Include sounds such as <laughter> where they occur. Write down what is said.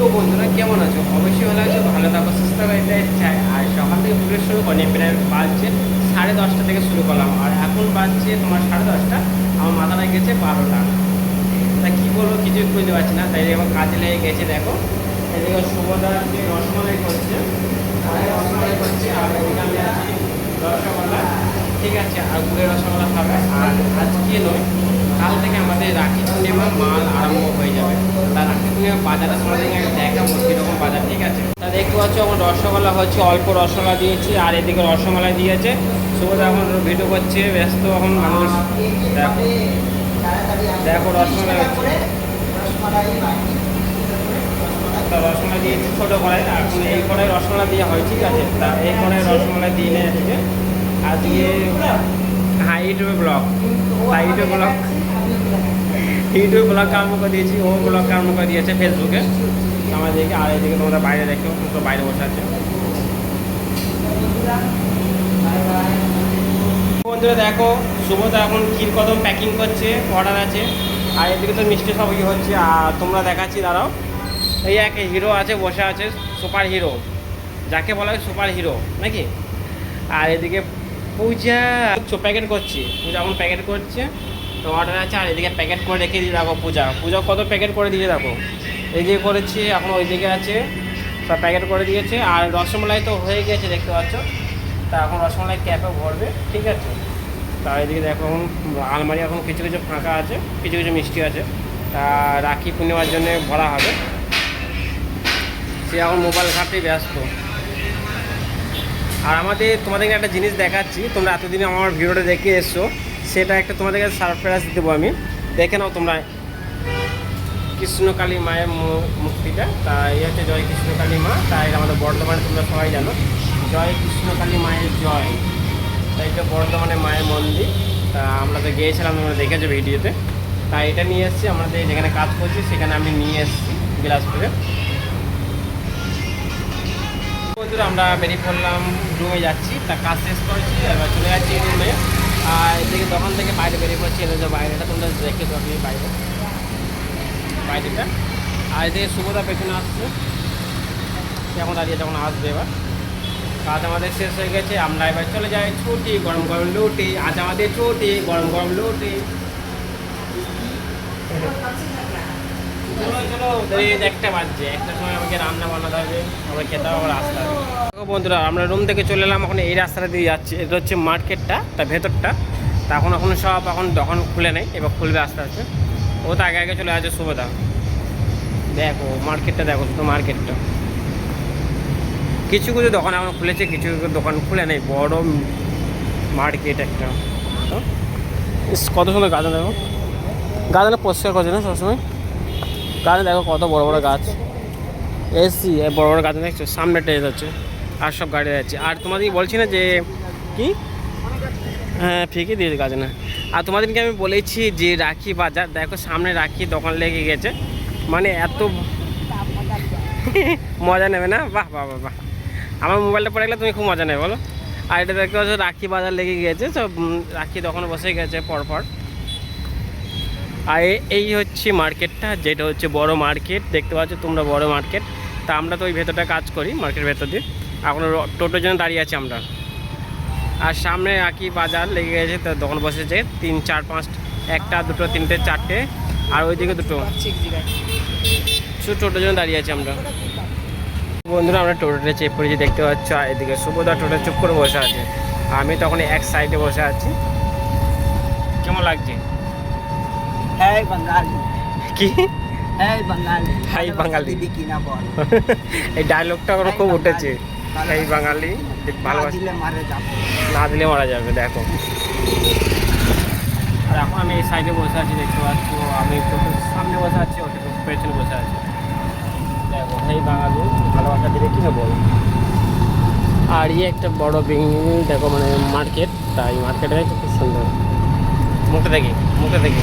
তো বন্ধুরা, কেমন আছো? অবশ্যই ভালো আছো, ভালো থাকো, সুস্থ থাকো চাই। আর সকাল থেকে ভিডিও শুরু করি, প্রায় বাজছে সাড়ে দশটা থেকে শুরু করলাম। আর এখন বাজছে তোমার সাড়ে দশটা, আমার মাথাটা গেছে বারোটা। তা কী বলব, কিছুই বুঝতে পারছি না। তাই এখন কাজে লেগে গেছে, দেখো। এদিকে শুভদা যে রসমালাই করছে। রসমালাই করছে, আর এদিকে আমি আছি রসগোল্লা। ঠিক আছে, আর গুড়ের রসগোল্লা খাবে। আর আজকে নয় কাল থেকে আমাদের রাখি পূর্ণিমা মাল আরম্ভ হয়ে যাবে। তা রাখি পূর্ণিমা বাজারের সময় একটা দেখাবো কীরকম বাজার, ঠিক আছে? তা দেখতে পাচ্ছ, আমার রসগোল্লা হচ্ছে, অল্প রসগোল্লা দিয়েছি, আর এদিকে রসমালাই দিয়েছে। সুবোধ এখন ভিডিও করছে, ব্যস্ত এখন মানুষ। দেখো। দেখো রসমালাই হচ্ছে। তা রসমালাই দিয়েছি ছোটো কড়াই এখন এই কড়াই রসমালাই দেওয়া হয়, ঠিক আছে? তা এই কড়াই রসমালাই দিয়ে নেয় আজকে আজকে হ্যাঁ ইউটিউবে ব্লগ হ্যাঁ ইউটিউব ব্লগ আরম্ভ করে দিয়েছি, ও ব্লগ আরম্ভ করে দিয়েছে ফেসবুকে আমাদেরকে আর এদিকে তোমরা বাইরে দেখো তো বাইরে বসে আছে। বন্ধুরা দেখো সুবোধ এখন ক্ষীর কদম প্যাকিং করছে অর্ডার আছে। আর এদিকে তো মিষ্টি সব ইয়ে হচ্ছে, আর তোমরা দেখাচ্ছি, দাঁড়াও। এই এক হিরো আছে, বসে আছে সুপার হিরো যাকে বলা হয় সুপার হিরো নাকি? আর এদিকে পূজা প্যাকেট করছি। পূজা এখন প্যাকেট করছে। তো অর্ডার আছে আর এদিকে প্যাকেট করে রেখে দিয়ে রাখো পূজা। পূজা কত প্যাকেট করে দিয়ে রাখো এদিকে করেছি, এখন ওইদিকে আছে, সব প্যাকেট করে দিয়েছে। আর রসমালাই তো হয়ে গেছে, দেখতে পাচ্ছ। তা এখন রসমালাই ক্যাপে ভরবে, ঠিক আছে? তা এদিকে দেখো এখন আলমারি এখন কিছু কিছু ফাঁকা আছে, কিছু কিছু মিষ্টি আছে। তা রাখি পূর্ণিমার জন্য ভরা হবে। সে এখন মোবাইল ঘাটতেই ব্যস্ত। আর আমাদের, তোমাদেরকে একটা জিনিস দেখাচ্ছি, তোমরা এতদিন আমার ভিডিওটা দেখে এসছো। সেটা একটা তোমাদেরকে সারপ্রাইজ দেবো আমি। দেখে নাও তোমরা কৃষ্ণকালী মায়ের মু- মূর্তিটা। তা এই হচ্ছে জয় কৃষ্ণকালী মা। তাই আমাদের বর্ধমানে তোমরা সবাই জানো। জয় কৃষ্ণকালী মায়ের জয়। তাই এটা বর্ধমানে মায়ের মন্দির। তা আমরা তো গিয়েছিলাম তোমরা দেখেছ ভিডিওতে। তাই এটা নিয়ে এসেছি। আমাদের যেখানে কাজ করছি, সেখানে আমি নিয়ে এসেছি বিলাসপুরে। আমরা বেরিয়ে পড়লাম। রুমে যাচ্ছি। তা কাজ শেষ করেছি। এবার চলে যাচ্ছি দোকান থেকে বাইরে বেরিয়ে পড়ছি এটা যে বাইরেটা, তোমরা দেখে আপনি বাইরে। বাইরেটা। আর এদিকে শুভদা পেছনে আসছে। এখন দাঁড়িয়ে যখন আসবে এবার। কাজ আমাদের শেষ হয়ে গেছে, আমরা এবার চলে যাই ছুটি, গরম গরম লুটি। আজ আমাদের ছুটি, গরম গরম লুটি। একটা বাজছে। একটা সময় আমাকে রান্না হবে, আবার বন্ধুরা, আমরা রুম থেকে চলে এলাম, এখন এই রাস্তাটা দিয়ে যাচ্ছি। এটা হচ্ছে মার্কেটটা তার ভেতরটা। তা এখন সব এখন দোকান খুলে নেই, এবার খুলবে আস্তে আস্তে। ও তো আগে আগে চলে আসছে শুভদা দেখো মার্কেটটা দেখো, শুধু মার্কেটটা কিছু কিছু দোকান এখন খুলেছে, কিছু কিছু দোকান খুলে নেই, বড় মার্কেট একটা। কত সুন্দর গাছ দেখো। গাছটা পরিষ্কার করছে না সবসময়? গাছ দেখো কত বড় বড় গাছ। এসি বড় বড় গাছ দেখছ? সামনে টেজ আছে, আর সব গাড়ি যাচ্ছে আর তোমাদেরকে বলছি না যে, কি? হ্যাঁ ফিকে দিয়েছে গাছ না। আর তোমাদেরকে আমি বলেছি যে রাখি বাজার, দেখো সামনে রাখি দোকান লেগে গেছে। মানে এত মজা নেবে না? বাহ বাহ বাহ বাহ। আমার মোবাইলটা পড়ে গেলে তুমি খুব মজা নেবে, বলো। আর এটা দেখতে পাচ্ছ, রাখি বাজার লেগে গেছে, সব রাখি দোকানে বসে গেছে পরপর। আর এই হচ্ছে মার্কেটটা, যেটা হচ্ছে বড় মার্কেট। দেখতে পাচ্ছ তোমরা বড় মার্কেট। তা আমরা তো ওই ভেতরটা কাজ করি মার্কেট ভেতর দিয়ে। এখন টোটোর জন্য দাঁড়িয়ে আছি আমরা। আর সামনে আঁকি বাজার লেগে গেছে তো দোকান বসেছে তিন চার পাঁচ একটা দুটো তিনটে চারটে আর ওইদিকে দুটো। টোটোর জন্য দাঁড়িয়ে আছি আমরা। বন্ধুরা আমরা টোটোটা চেপ করেছি দেখতে পাচ্ছ এদিকে সুবোধা টোটো চুপ করে বসে আছে। আমি তখন এক সাইডে বসে আছি। কেমন লাগছে? কি? এই বাঙালি। হ্যাঁ, এই ডায়লগটা হ্যাঁ, <laughs> খুব উঠেছে। এই বাঙালি ভালোবাসি। না দিলে মারা যাবে দেখো। আর এখন আমি এই সাইডে বসে আছি দেখতে পাচ্ছি আমি সামনে বসে আছি ওটা পেছনে বসে আছি। দেখো এই বাঙালি ভালোবাসা দিলে কী বল আর ইয়ে একটা বড় বিল্ডিং দেখো মানে মার্কেট তাই মার্কেটে খুব সুন্দর। মুখে দেখি মুখে দেখি।